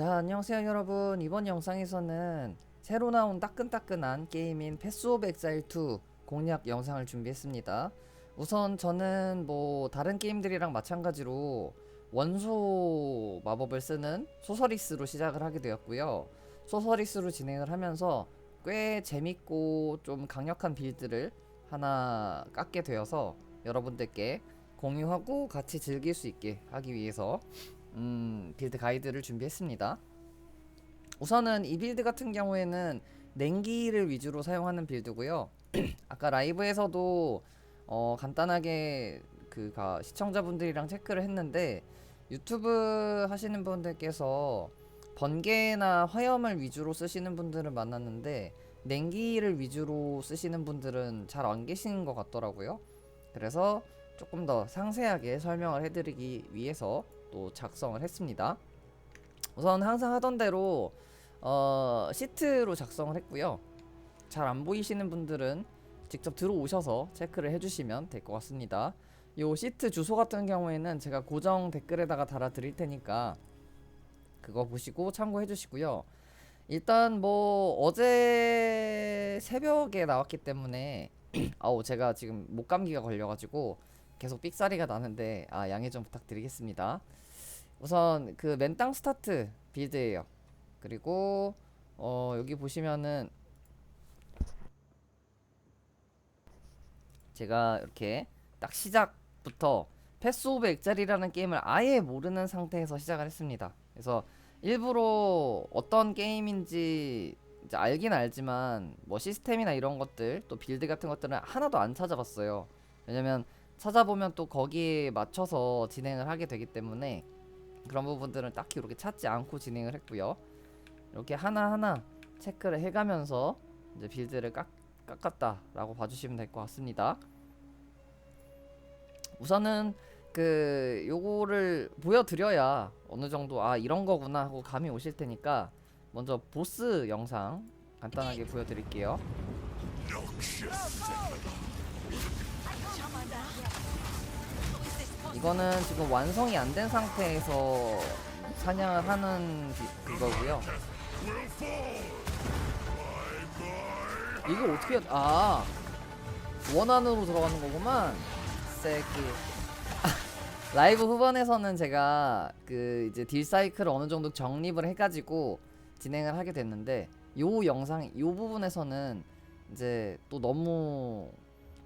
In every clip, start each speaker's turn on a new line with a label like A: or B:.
A: 자 안녕하세요 여러분. 이번 영상에서는 새로 나온 따끈따끈한 게임인 패스 오브 엑사일 2 공략 영상을 준비했습니다. 우선 저는 뭐 다른 게임들이랑 마찬가지로 원소 마법을 쓰는 소서리스로 시작을 하게 되었고요. 소서리스로 진행을 하면서 꽤 재밌고 좀 강력한 빌드를 하나 깎게 되어서 여러분들께 공유하고 같이 즐길 수 있게 하기 위해서 음, 빌드 가이드를 준비했습니다. 우선은 이 빌드 같은 경우에는 냉기를 위주로 사용하는 빌드고요. 아까 라이브에서도 어, 간단하게 그가 시청자분들이랑 체크를 했는데 유튜브 하시는 분들께서 번개나 화염을 위주로 쓰시는 분들은 많았는데 냉기를 위주로 쓰시는 분들은 잘 안 계신 것 같더라고요. 그래서 조금 더 상세하게 설명을 해드리기 위해서 또 작성을 했습니다. 우선 항상 하던 대로 어, 시트로 작성을 했고요. 잘 안 보이시는 분들은 직접 들어오셔서 체크를 해주시면 될 것 같습니다. 요 시트 주소 같은 경우에는 제가 고정 댓글에다가 달아 드릴 테니까 그거 보시고 참고해 주시고요. 일단 뭐 어제 새벽에 나왔기 때문에 아우 제가 지금 목감기가 걸려가지고 계속 삑사리가 나는데 아 양해 좀 부탁드리겠습니다. 우선 그 맨땅 스타트 빌드예요. 그리고 어 여기 보시면은 제가 이렇게 딱 시작부터 패스 오브 엑자리라는 게임을 아예 모르는 상태에서 시작을 했습니다. 그래서 일부러 어떤 게임인지 알긴 알지만 뭐 시스템이나 이런 것들 또 빌드 같은 것들은 하나도 안 찾아봤어요. 왜냐면 찾아보면 또 거기에 맞춰서 진행을 하게 되기 때문에 그런 부분들은 딱히 이렇게 찾지 않고 진행을 했고요. 이렇게 하나하나 체크를 해가면서 이제 빌드를 깎, 깎았다라고 봐주시면 될 것 같습니다. 우선은 그 요거를 보여드려야 어느 정도 아 이런 거구나 하고 감이 오실 테니까 먼저 보스 영상 간단하게 보여드릴게요. 이거는 지금 완성이 안 된 상태에서 사냥을 하는 비- 그거고요. 이거 어떻게 아 원안으로 들어가는 거구만. 새끼. 라이브 후반에서는 제가 그 이제 딜 사이클을 어느 정도 정립을 해가지고 진행을 하게 됐는데 요 영상 요 부분에서는 이제 또 너무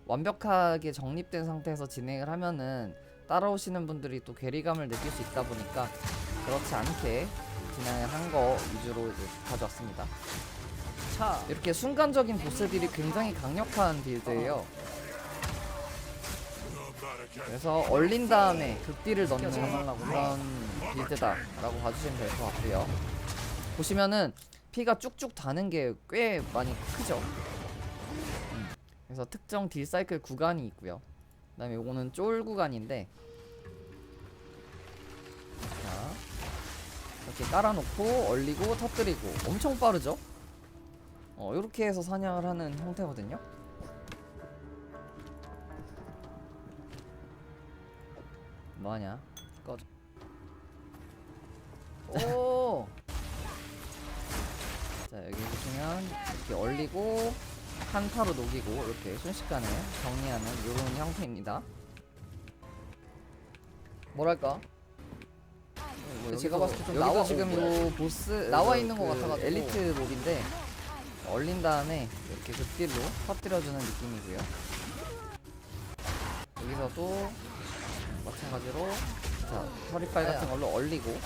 A: 완벽하게 정립된 상태에서 진행을 하면은 따라오시는 분들이 또 괴리감을 느낄 수 있다 보니까 그렇지 않게 진행을 한 거 위주로 이제 가져왔습니다. 자 이렇게 순간적인 보스들이 굉장히 강력한 빌드예요. 그래서 얼린 다음에 극딜을 넣는 그런 빌드다라고 봐주시면 될 것 같고요. 보시면은 피가 쭉쭉 다는 게 꽤 많이 크죠. 음, 그래서 특정 딜 사이클 구간이 있고요. 그 다음에 요거는 쫄 구간인데 자 이렇게 깔아놓고 얼리고 터뜨리고 엄청 빠르죠? 어 이렇게 해서 사냥을 하는 형태거든요. 뭐하냐? 꺼져. 오. 자 여기 보시면 이렇게 얼리고 한타로 녹이고 이렇게 순식간에 정리하는 이런 형태입니다. 뭐랄까? 뭐 제가 봤을 때 좀 나와 지금 요 보스 나와 있는 것 같아가지고 엘리트 몹인데 얼린 다음에 이렇게 극딜로 터뜨려주는 느낌이고요. 여기서도 마찬가지로 자 서리빨 같은 걸로 얼리고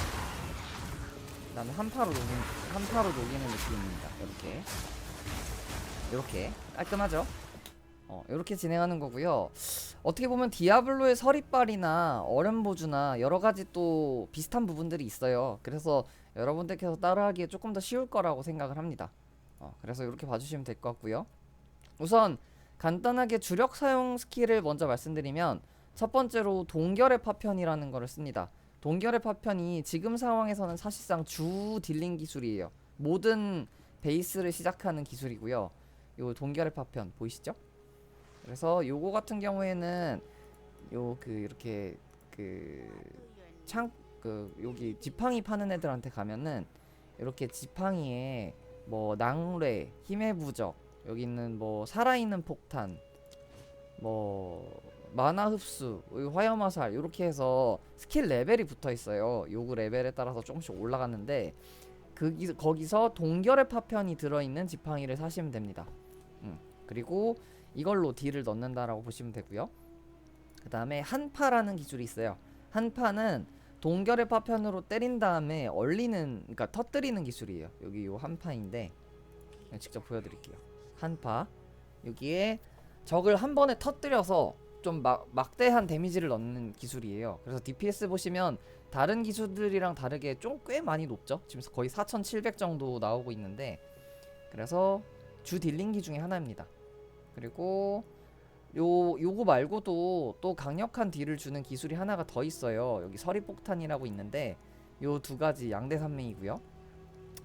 A: 그다음에 한파로 녹이는 한파로 녹이는 느낌입니다. 이렇게 이렇게 깔끔하죠? 어 이렇게 진행하는 거고요. 어떻게 보면 디아블로의 서리빨이나 얼음보주나 여러 가지 또 비슷한 부분들이 있어요. 그래서 여러분들께서 따라하기에 조금 더 쉬울 거라고 생각을 합니다. 어, 그래서 이렇게 봐주시면 될 것 같고요. 우선 간단하게 주력 사용 스킬을 먼저 말씀드리면 첫 번째로 동결의 파편이라는 거를 씁니다. 동결의 파편이 지금 상황에서는 사실상 주 딜링 기술이에요. 모든 베이스를 시작하는 기술이고요. 요 동결의 파편 보이시죠? 그래서 요거 같은 경우에는 요 그 이렇게 그창그 여기 지팡이 파는 애들한테 가면은 이렇게 지팡이에 뭐 낭뢰, 힘의 부적, 여기 있는 뭐 살아있는 폭탄, 뭐 만화 흡수, 화염화살 이렇게 해서 스킬 레벨이 붙어 있어요. 요구 레벨에 따라서 조금씩 올라가는데 거기, 거기서 동결의 파편이 들어있는 지팡이를 사시면 됩니다. 음, 그리고 이걸로 딜을 넣는다라고 보시면 되고요. 그 다음에 한파라는 기술이 있어요. 한파는 동결의 파편으로 때린 다음에 얼리는, 그러니까 터뜨리는 기술이에요. 여기 요 한파인데 직접 보여드릴게요. 한파 여기에 적을 한 번에 터뜨려서 좀 막, 막대한 데미지를 넣는 기술이에요. 그래서 DPS 보시면 다른 기술들이랑 다르게 좀 꽤 많이 높죠. 지금 거의 4,700 정도 나오고 있는데 그래서 주 딜링기 중에 하나입니다. 그리고 요 요거 말고도 또 강력한 딜을 주는 기술이 하나가 더 있어요. 여기 서리폭탄이라고 있는데 요 두 가지 양대 산맥이고요.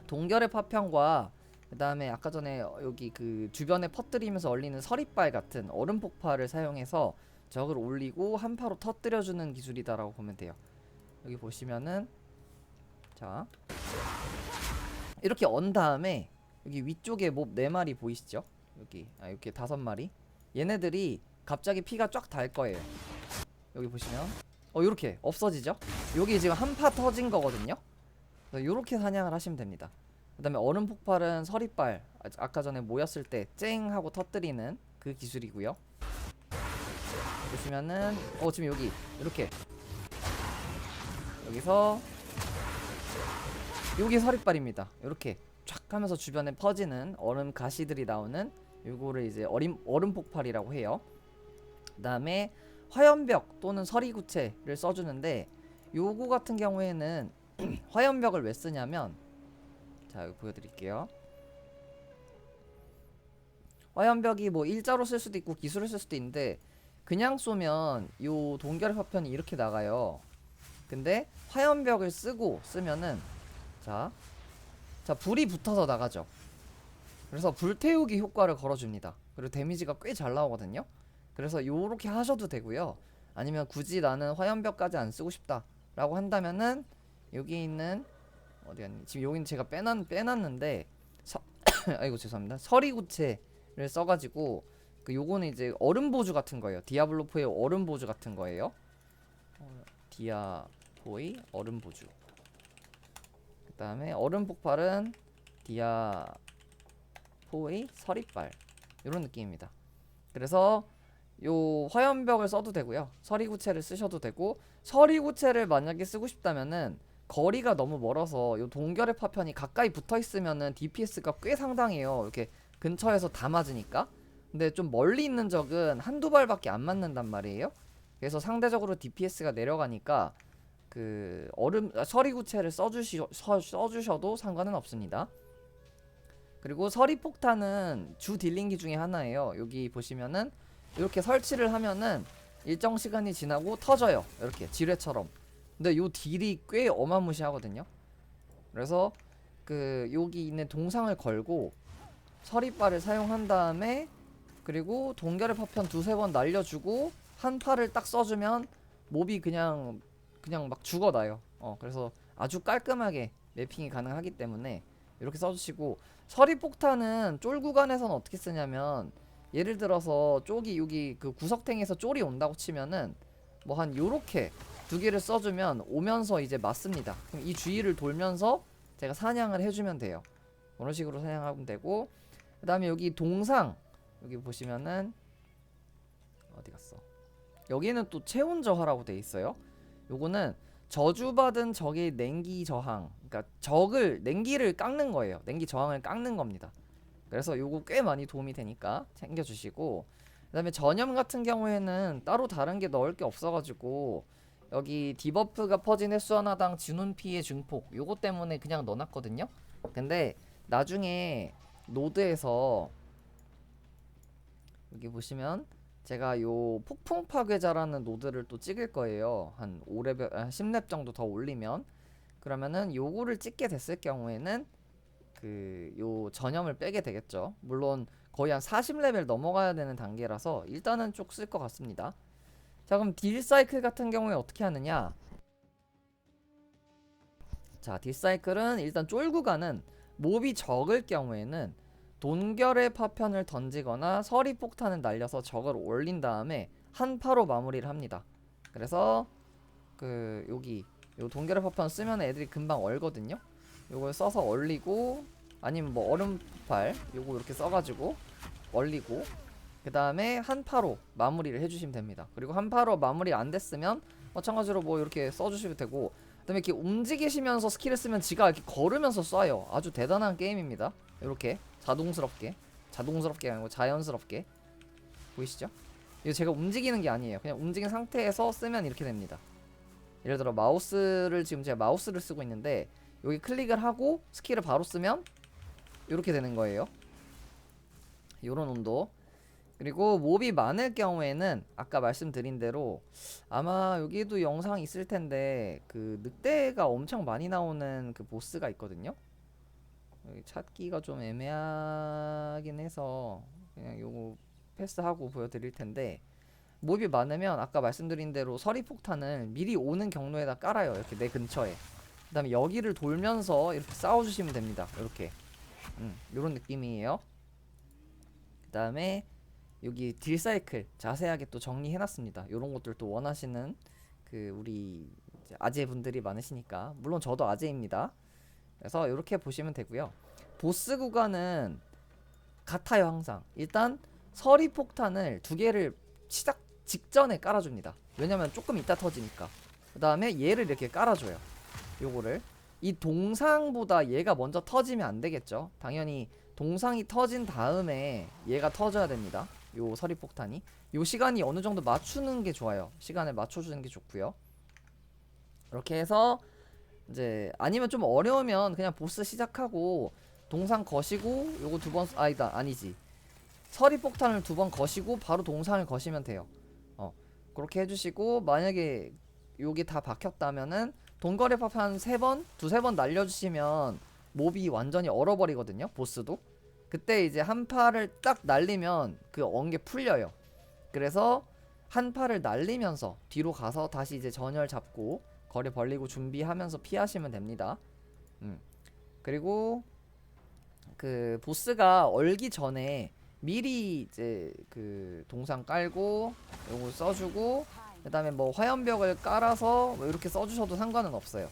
A: 동결의 파편과 그다음에 아까 전에 여기 그 주변에 퍼뜨리면서 얼리는 서리발 같은 얼음 폭발을 사용해서 적을 올리고 한파로 터뜨려 주는 기술이다라고 보면 돼요. 여기 보시면은 자 이렇게 언 다음에 여기 위쪽에 몹 네 마리 보이시죠? 여기 아 이렇게 다섯 마리 얘네들이 갑자기 피가 쫙 달 거예요. 여기 보시면 어 이렇게 없어지죠? 여기 지금 한 파 터진 거거든요. 이렇게 사냥을 하시면 됩니다. 그 다음에 얼음 폭발은 서리발 아- 아까 전에 모였을 때 쨍 하고 터뜨리는 그 기술이고요. 보시면은 어 지금 여기 이렇게 여기서 여기 서리발입니다. 이렇게 쫙 하면서 주변에 퍼지는 얼음 가시들이 나오는 요거를 이제 얼음 얼음 폭발이라고 해요. 그 다음에 화염벽 또는 서리구체를 써주는데 요거 같은 경우에는 화염벽을 왜 쓰냐면 자 여기 보여드릴게요. 화염벽이 뭐 일자로 쓸 수도 있고 기술을 쓸 수도 있는데 그냥 쏘면 요 동결 파편이 이렇게 나가요. 근데 화염벽을 쓰고 쓰면은 자, 자 불이 붙어서 나가죠. 그래서 불태우기 효과를 걸어줍니다. 그리고 데미지가 꽤 잘 나오거든요. 그래서 요렇게 하셔도 되고요. 아니면 굳이 나는 화염벽까지 안 쓰고 싶다 라고 한다면은 여기 있는 어디 갔니? 지금 여기는 제가 빼놨 빼놨는데 서, 아이고 죄송합니다. 서리구체를 써가지고 그 요거는 이제 얼음 보주 같은 거예요. 디아블로4의 얼음 보주 같은 거예요. 어, 디아보이 얼음 보주. 그 다음에 얼음 폭발은 디아 포의 서리발 이런 느낌입니다. 그래서 요 화염벽을 써도 되고요. 서리구체를 쓰셔도 되고 서리구체를 만약에 쓰고 싶다면은 거리가 너무 멀어서 요 동결의 파편이 가까이 붙어 있으면은 DPS가 꽤 상당해요. 이렇게 근처에서 다 맞으니까. 근데 좀 멀리 있는 적은 한두 발밖에 안 맞는단 말이에요. 그래서 상대적으로 DPS가 내려가니까 그 얼음 아, 서리구체를 써주시 서, 써주셔도 상관은 없습니다. 그리고 서리폭탄은 주 딜링기 중에 하나예요. 여기 보시면은 이렇게 설치를 하면은 일정 시간이 지나고 터져요. 이렇게 지뢰처럼. 근데 요 딜이 꽤 어마무시하거든요. 그래서 그 여기 있는 동상을 걸고 서리발을 사용한 다음에 그리고 동결의 파편 두세 번 날려주고 한 팔을 딱 써주면 몹이 그냥 그냥 막 죽어나요. 어 그래서 아주 깔끔하게 맵핑이 가능하기 때문에 이렇게 써주시고 서리 폭탄은 쫄 구간에서는 어떻게 쓰냐면 예를 들어서 쪽이 여기 그 구석탱에서 쫄이 온다고 치면은 뭐 한 요렇게 두 개를 써주면 오면서 이제 맞습니다. 그럼 이 주위를 돌면서 제가 사냥을 해주면 돼요. 그런 식으로 사냥하면 되고 그 다음에 여기 동상 여기 보시면은 어디 갔어? 여기는 또 체온 저하라고 돼 있어요. 요거는 저주받은 적의 냉기 저항, 그러니까 적을 냉기를 깎는 거예요. 냉기 저항을 깎는 겁니다. 그래서 요거 꽤 많이 도움이 되니까 챙겨주시고 그 다음에 전염 같은 경우에는 따로 다른 게 넣을 게 없어가지고 여기 디버프가 퍼진 횟수 하나당 진운 피해 증폭 요거 때문에 그냥 넣어놨거든요. 근데 나중에 노드에서 여기 보시면 제가 요 폭풍 파괴자라는 노드를 또 찍을 거예요. 한 5레벨, 아, 10렙 정도 더 올리면 그러면은 요거를 찍게 됐을 경우에는 그 요 전염을 빼게 되겠죠. 물론 거의 한 40레벨 넘어가야 되는 단계라서 일단은 쭉 쓸 것 같습니다. 자 그럼 딜 사이클 같은 경우에 어떻게 하느냐? 자, 딜 사이클은 일단 쫄구가는 몹이 적을 경우에는 돈결의 파편을 던지거나 서리 폭탄을 날려서 적을 올린 다음에 한파로 마무리를 합니다. 그래서 그 여기 요 돈결의 파편 쓰면 애들이 금방 얼거든요. 요걸 써서 얼리고 아니면 뭐 얼음팔 요거 이렇게 써가지고 얼리고 그 다음에 한파로 마무리를 해주시면 됩니다. 그리고 한파로 마무리 안 됐으면 마찬가지로 뭐 이렇게 써주시면 되고 그 다음에 이렇게 움직이시면서 스킬을 쓰면 지가 이렇게 걸으면서 쏴요. 아주 대단한 게임입니다. 이렇게 자동스럽게 자동스럽게 아니고 자연스럽게 보이시죠? 이거 제가 움직이는 게 아니에요. 그냥 움직인 상태에서 쓰면 이렇게 됩니다. 예를 들어 마우스를 지금 제가 마우스를 쓰고 있는데 여기 클릭을 하고 스킬을 바로 쓰면 이렇게 되는 거예요. 요런 온도. 그리고 몹이 많을 경우에는 아까 말씀드린 대로 아마 여기도 영상 있을 텐데 그 늑대가 엄청 많이 나오는 그 보스가 있거든요. 여기 찾기가 좀 애매하긴 해서 그냥 요거 패스하고 보여드릴 텐데 몹이 많으면 아까 말씀드린 대로 서리폭탄을 미리 오는 경로에다 깔아요. 이렇게 내 근처에. 그 다음에 여기를 돌면서 이렇게 싸워주시면 됩니다. 이렇게. 음, 요런 느낌이에요. 그 다음에 여기 딜 사이클 자세하게 또 정리해놨습니다. 요런 것들 또 원하시는 그 우리 아재분들이 많으시니까 물론 저도 아재입니다. 그래서 이렇게 보시면 되고요. 보스 구간은 같아요 항상. 일단 서리 폭탄을 두 개를 시작 직전에 깔아줍니다. 왜냐면 조금 이따 터지니까. 그 다음에 얘를 이렇게 깔아줘요. 요거를 이 동상보다 얘가 먼저 터지면 안 되겠죠. 당연히 동상이 터진 다음에 얘가 터져야 됩니다. 요 서리 폭탄이 요 시간이 어느 정도 맞추는 게 좋아요. 시간을 맞춰주는 게 좋고요. 이렇게 해서 이제 아니면 좀 어려우면 그냥 보스 시작하고 동상 거시고 요거 두 번 아니다 아니지 서리 폭탄을 두 번 거시고 바로 동상을 거시면 돼요. 어 그렇게 해주시고 만약에 요게 다 박혔다면은 동거래 파판 세 번, 두세 번 날려주시면 몹이 완전히 얼어버리거든요. 보스도. 그때 이제 한 팔을 딱 날리면 그 엉게 풀려요. 그래서 한 팔을 날리면서 뒤로 가서 다시 이제 전열 잡고 거리 벌리고 준비하면서 피하시면 됩니다. 음. 그리고 그 보스가 얼기 전에 미리 이제 그 동상 깔고 요거 써주고 그다음에 뭐 화염벽을 깔아서 뭐 이렇게 써주셔도 상관은 없어요.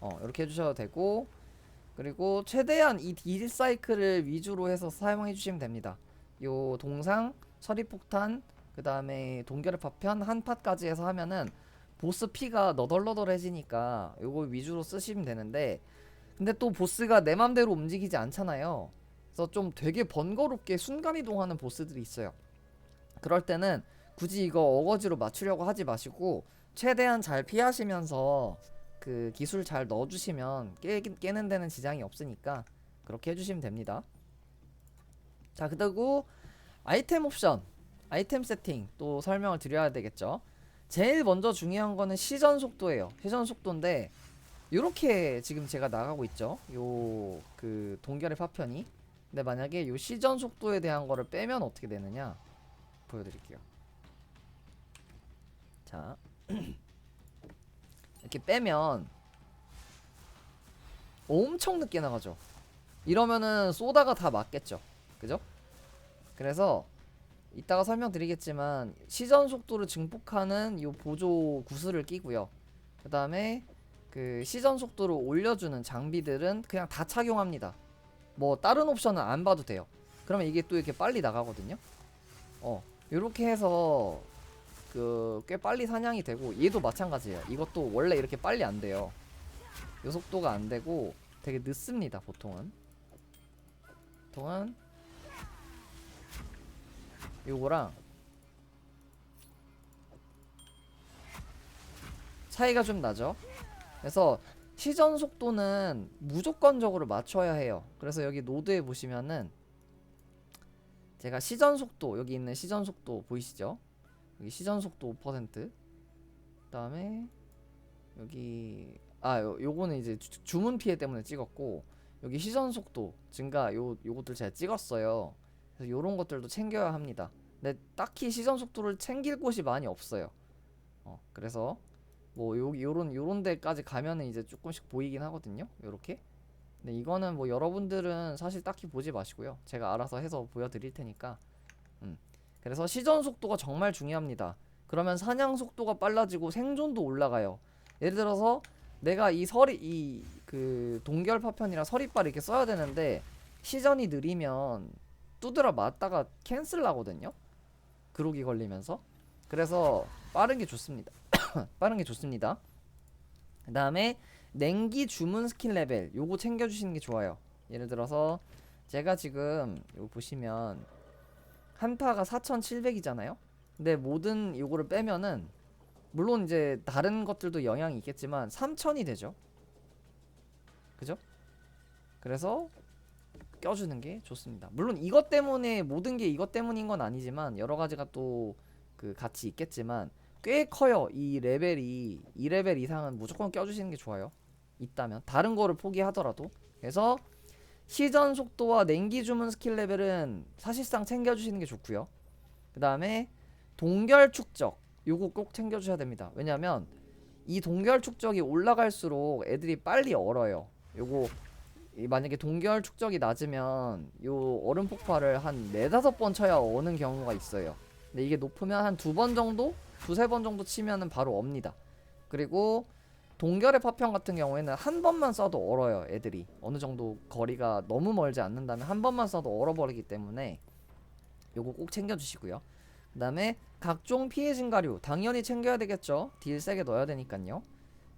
A: 어 이렇게 해주셔도 되고 그리고 최대한 이 딜 사이클을 위주로 해서 사용해 주시면 됩니다. 요 동상 서리폭탄 그 다음에 동결의 파편 한 팟까지 해서 하면은 보스 피가 너덜너덜해지니까 요거 위주로 쓰시면 되는데 근데 또 보스가 내 맘대로 움직이지 않잖아요. 그래서 좀 되게 번거롭게 순간 이동하는 보스들이 있어요. 그럴 때는 굳이 이거 어거지로 맞추려고 하지 마시고 최대한 잘 피하시면서 그 기술 잘 넣어주시면 깨, 깨는 데는 지장이 없으니까 그렇게 해주시면 됩니다. 자 그리고 아이템 옵션, 아이템 세팅 또 설명을 드려야 되겠죠. 제일 먼저 중요한 거는 시전 속도예요. 시전 속도인데 요렇게 지금 제가 나가고 있죠. 요 그 동결의 파편이. 근데 만약에 요 시전 속도에 대한 거를 빼면 어떻게 되느냐 보여드릴게요. 자 이렇게 빼면 엄청 늦게 나가죠. 이러면은 쏘다가 다 맞겠죠. 그죠? 그래서 이따가 설명드리겠지만 시전 속도를 증폭하는 이 보조 구슬을 끼고요. 그 다음에 그 시전 속도를 올려주는 장비들은 그냥 다 착용합니다. 뭐 다른 옵션은 안 봐도 돼요. 그러면 이게 또 이렇게 빨리 나가거든요. 어, 이렇게 해서 그 꽤 빨리 사냥이 되고 얘도 마찬가지예요. 이것도 원래 이렇게 빨리 안 돼요. 요 속도가 안 되고 되게 늦습니다. 보통은. 보통은 요거랑 차이가 좀 나죠. 그래서 시전 속도는 무조건적으로 맞춰야 해요. 그래서 여기 노드에 보시면은 제가 시전 속도 여기 있는 시전 속도 보이시죠? 여기 시전 속도 5% 그 다음에 여기 아 요, 요거는 이제 주, 주문 피해 때문에 찍었고 여기 시전 속도 증가 요 요것들 제가 찍었어요. 그래서 요런 것들도 챙겨야 합니다. 근데 딱히 시전 속도를 챙길 곳이 많이 없어요. 어, 그래서 뭐 요, 요런 요런 데까지 가면은 이제 조금씩 보이긴 하거든요. 요렇게. 근데 이거는 뭐 여러분들은 사실 딱히 보지 마시고요. 제가 알아서 해서 보여드릴 테니까. 음. 그래서 시전 속도가 정말 중요합니다. 그러면 사냥 속도가 빨라지고 생존도 올라가요. 예를 들어서 내가 이 서리 이 그 동결 파편이랑 서리빨 이렇게 써야 되는데 시전이 느리면 두드려 맞다가 캔슬 나거든요. 그로기 걸리면서. 그래서 빠른 게 좋습니다. 빠른 게 좋습니다. 그 다음에 냉기 주문 스킬 레벨 요거 챙겨주시는 게 좋아요. 예를 들어서 제가 지금 요거 보시면 한파가 4,700이잖아요. 근데 모든 요거를 빼면은 물론 이제 다른 것들도 영향이 있겠지만 3,000이 되죠. 그죠? 그래서 껴주는 게 좋습니다. 물론 이것 때문에 모든 게 이것 때문인 건 아니지만 여러 가지가 또 그 같이 있겠지만 꽤 커요. 이 레벨이 이 레벨 이상은 무조건 껴주시는 게 좋아요. 있다면 다른 거를 포기하더라도 그래서 시전 속도와 냉기 주문 스킬 레벨은 사실상 챙겨주시는 게 좋고요. 그 다음에 동결 축적 요거 꼭 챙겨주셔야 됩니다. 왜냐면 이 동결 축적이 올라갈수록 애들이 빨리 얼어요. 요거 이 만약에 동결 축적이 낮으면 요 얼음 폭발을 한 네다섯 번 쳐야 어는 경우가 있어요. 근데 이게 높으면 한 두 번 정도, 두세 번 정도 치면은 바로 업니다. 그리고 동결의 파편 같은 경우에는 한 번만 쏴도 얼어요, 애들이. 어느 정도 거리가 너무 멀지 않는다면 한 번만 쏴도 얼어버리기 때문에 요거 꼭 챙겨주시고요. 그 다음에 각종 피해 증가류 당연히 챙겨야 되겠죠. 딜 세게 넣어야 되니까요.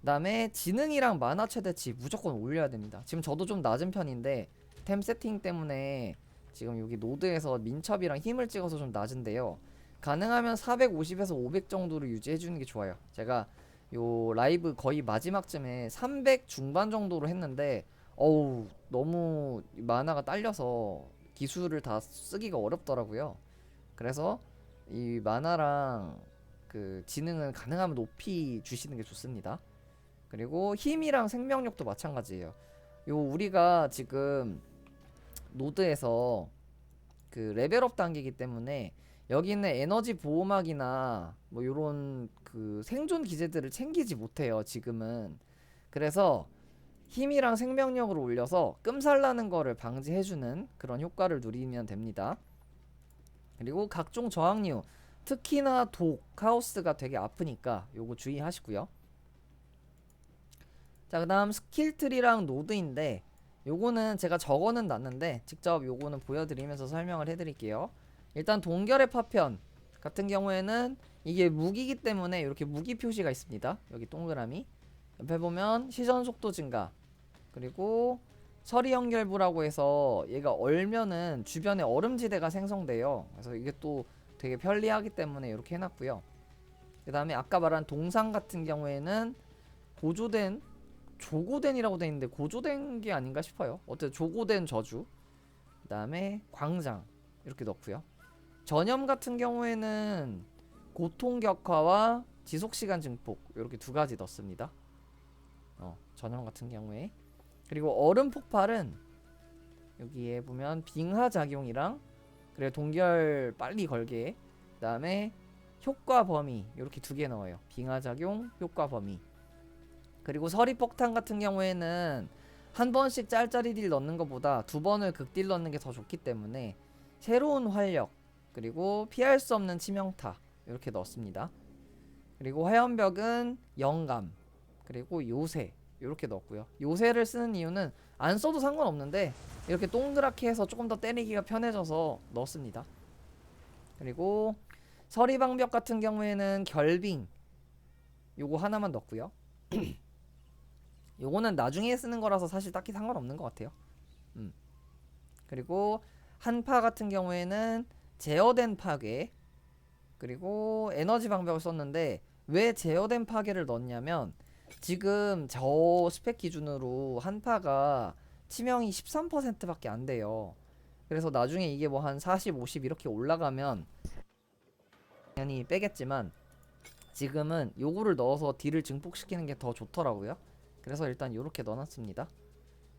A: 그 다음에 지능이랑 만화 최대치 무조건 올려야 됩니다. 지금 저도 좀 낮은 편인데 템 세팅 때문에 지금 여기 노드에서 민첩이랑 힘을 찍어서 좀 낮은데요. 가능하면 450에서 500 정도로 유지해 주는 게 좋아요. 제가 요 라이브 거의 마지막쯤에 300 중반 정도로 했는데 어우 너무 만화가 딸려서 기술을 다 쓰기가 어렵더라고요. 그래서 이 만화랑 그 지능은 가능하면 높이 주시는 게 좋습니다. 그리고 힘이랑 생명력도 마찬가지예요. 요 우리가 지금 노드에서 그 레벨업 단계이기 때문에 여기 있는 에너지 보호막이나 뭐 요런 그 생존 기제들을 챙기지 못해요 지금은. 그래서 힘이랑 생명력을 올려서 끔살나는 거를 방지해주는 그런 효과를 누리면 됩니다. 그리고 각종 저항류 특히나 독, 카오스가 되게 아프니까 요거 주의하시고요 자 그 다음 스킬트리랑 노드인데 요거는 제가 적어는 놨는데 직접 요거는 보여드리면서 설명을 해드릴게요 일단 동결의 파편 같은 경우에는 이게 무기기 때문에 이렇게 무기 표시가 있습니다. 여기 동그라미 옆에 보면 시전 속도 증가 그리고 서리 연결부라고 해서 얘가 얼면은 주변에 얼음지대가 생성돼요. 그래서 이게 또 되게 편리하기 때문에 이렇게 해놨고요. 그 다음에 아까 말한 동상 같은 경우에는 고조된 조고된이라고 돼 있는데 고조된 게 아닌가 싶어요. 어쨌든 조고된 저주. 그 다음에 광장 이렇게 넣고요. 전염 같은 경우에는 고통 격화와 지속 시간 증폭 이렇게 두 가지 넣습니다. 어, 전염 같은 경우에 그리고 얼음 폭발은 여기에 보면 빙하 작용이랑 그리고 동결 빨리 걸게 그다음에 효과 범위 이렇게 두 개 넣어요. 빙하 작용, 효과 범위. 그리고 서리 폭탄 같은 경우에는 한 번씩 짤짤이 딜 넣는 것보다 두 번을 극딜 넣는 게 더 좋기 때문에 새로운 활력 그리고 피할 수 없는 치명타 이렇게 넣었습니다. 그리고 화염벽은 영감 그리고 요새 이렇게 넣었고요. 요새를 쓰는 이유는 안 써도 상관없는데 이렇게 동그랗게 해서 조금 더 때리기가 편해져서 넣었습니다. 그리고 서리방벽 같은 경우에는 결빙 요거 하나만 넣었고요. 요거는 나중에 쓰는 거라서 사실 딱히 상관없는 것 같아요. 음. 그리고 한파 같은 경우에는 제어된 파괴 그리고 에너지 방벽을 썼는데 왜 제어된 파괴를 넣었냐면 지금 저 스펙 기준으로 한파가 치명이 13%밖에 안 돼요. 그래서 나중에 이게 뭐 한 40, 50 이렇게 올라가면 당연히 빼겠지만 지금은 요거를 넣어서 딜을 증폭시키는 게 더 좋더라고요. 그래서 일단 요렇게 넣어놨습니다.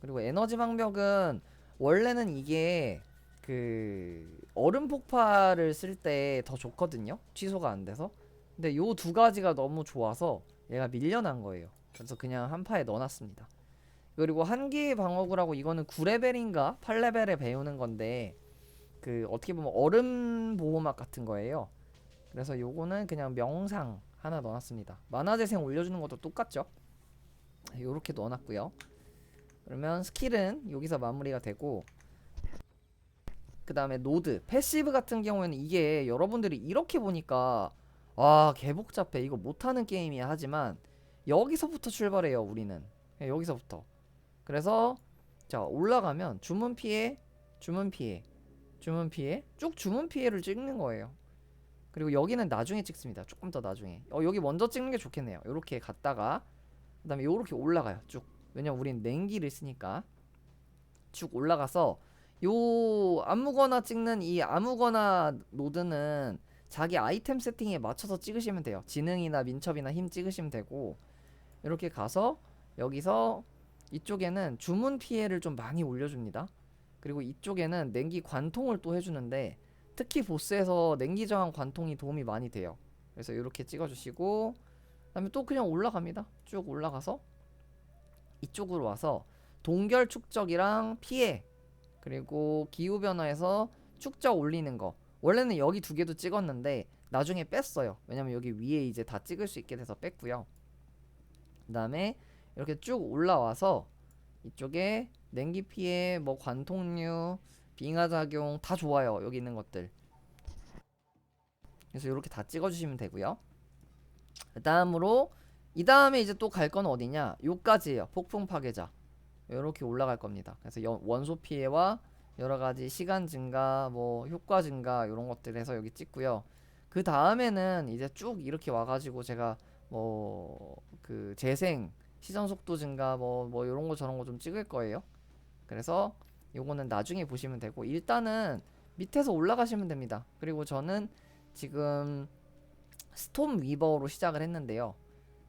A: 그리고 에너지 방벽은 원래는 이게 그 얼음 폭발을 쓸 때 더 좋거든요. 취소가 안 돼서. 근데 요 두 가지가 너무 좋아서 얘가 밀려난 거예요. 그래서 그냥 한 파에 넣어놨습니다. 그리고 한계의 방어구라고 이거는 9레벨인가 8레벨에 배우는 건데 그 어떻게 보면 얼음 보호막 같은 거예요. 그래서 요거는 그냥 명상 하나 넣어놨습니다. 만화 재생 올려주는 것도 똑같죠. 요렇게 넣어놨고요. 그러면 스킬은 여기서 마무리가 되고 그 다음에 노드 패시브 같은 경우에는 이게 여러분들이 이렇게 보니까 와 개복잡해. 이거 못하는 게임이야. 하지만 여기서부터 출발해요 우리는. 예, 여기서부터. 그래서 자 올라가면 주문 피해 주문 피해 주문 피해 쭉 주문 피해를 찍는 거예요. 그리고 여기는 나중에 찍습니다. 조금 더 나중에. 어 여기 먼저 찍는 게 좋겠네요. 요렇게 갔다가 그 다음에 요렇게 올라가요 쭉 왜냐면 우린 냉기를 쓰니까 쭉 올라가서 요 아무거나 찍는 이 아무거나 노드는 자기 아이템 세팅에 맞춰서 찍으시면 돼요. 지능이나 민첩이나 힘 찍으시면 되고 이렇게 가서 여기서 이쪽에는 주문 피해를 좀 많이 올려줍니다. 그리고 이쪽에는 냉기 관통을 또 해주는데 특히 보스에서 냉기 저항 관통이 도움이 많이 돼요. 그래서 이렇게 찍어주시고 그 다음에 또 그냥 올라갑니다. 쭉 올라가서 이쪽으로 와서 동결 축적이랑 피해 그리고 기후 변화에서 축적 올리는 거. 원래는 여기 두 개도 찍었는데 나중에 뺐어요. 왜냐면 여기 위에 이제 다 찍을 수 있게 돼서 뺐고요. 그 다음에 이렇게 쭉 올라와서 이쪽에 냉기 피해 뭐 관통류 빙하 작용 다 좋아요 여기 있는 것들. 그래서 이렇게 다 찍어 주시면 되고요. 그 다음으로 이 다음에 이제 또 갈 건 어디냐 요까지예요 폭풍 파괴자 이렇게 올라갈 겁니다. 그래서 연- 원소 피해와 여러 가지 시간 증가, 뭐 효과 증가 이런 것들 해서 여기 찍고요. 그 다음에는 이제 쭉 이렇게 와가지고 제가 뭐 그 재생, 시선 속도 증가, 뭐뭐 이런 거 저런 거 좀 찍을 거예요. 그래서 요거는 나중에 보시면 되고 일단은 밑에서 올라가시면 됩니다. 그리고 저는 지금 스톰 위버로 시작을 했는데요.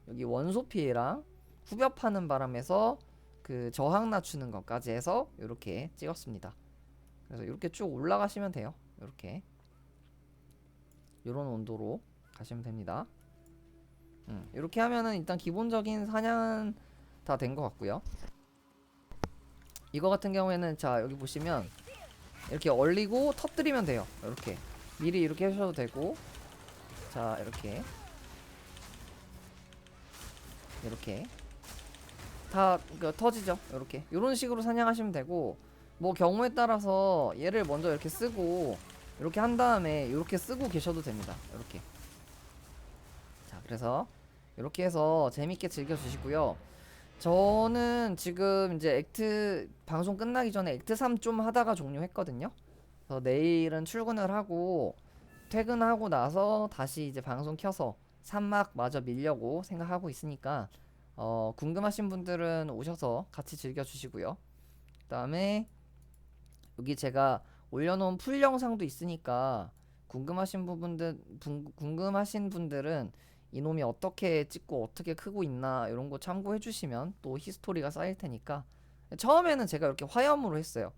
A: 여기 원소 피해랑 후벼 파는 바람에서 그 저항 낮추는 것까지 해서 이렇게 찍었습니다. 그래서 이렇게 쭉 올라가시면 돼요. 이렇게 이런 온도로 가시면 됩니다. 음, 이렇게 하면은 일단 기본적인 사냥은 다 된 것 같고요. 이거 같은 경우에는 자 여기 보시면 이렇게 얼리고 터뜨리면 돼요. 이렇게 미리 이렇게 하셔도 되고 자 이렇게 이렇게 다 그, 터지죠. 이렇게 이런 식으로 사냥하시면 되고 뭐 경우에 따라서 얘를 먼저 이렇게 쓰고 이렇게 한 다음에 이렇게 쓰고 계셔도 됩니다. 이렇게 자 그래서 이렇게 해서 재밌게 즐겨주시고요. 저는 지금 이제 액트 방송 끝나기 전에 액트 3 좀 하다가 종료했거든요. 그래서 내일은 출근을 하고 퇴근하고 나서 다시 이제 방송 켜서 3막 마저 밀려고 생각하고 있으니까 어, 궁금하신 분들은 오셔서 같이 즐겨주시고요. 그 다음에 여기 제가 올려놓은 풀 영상도 있으니까 궁금하신 부분들 분- 궁금하신 분들은 이놈이 어떻게 찍고 어떻게 크고 있나 이런 거 참고해 주시면 또 히스토리가 쌓일 테니까 처음에는 제가 이렇게 화염으로 했어요.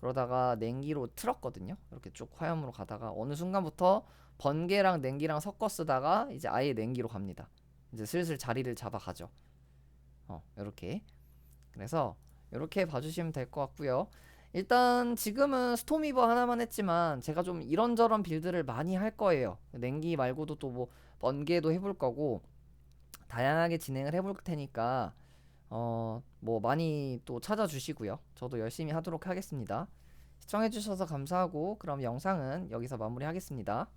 A: 그러다가 냉기로 틀었거든요. 이렇게 쭉 화염으로 가다가 어느 순간부터 번개랑 냉기랑 섞어 쓰다가 이제 아예 냉기로 갑니다. 이제 슬슬 자리를 잡아가죠. 어, 이렇게. 그래서 이렇게 봐주시면 될 것 같고요. 일단 지금은 스톰이버 하나만 했지만 제가 좀 이런저런 빌드를 많이 할 거예요. 냉기 말고도 또 뭐 번개도 해볼 거고 다양하게 진행을 해볼 테니까 어, 뭐 많이 또 찾아주시고요. 저도 열심히 하도록 하겠습니다. 시청해주셔서 감사하고 그럼 영상은 여기서 마무리하겠습니다.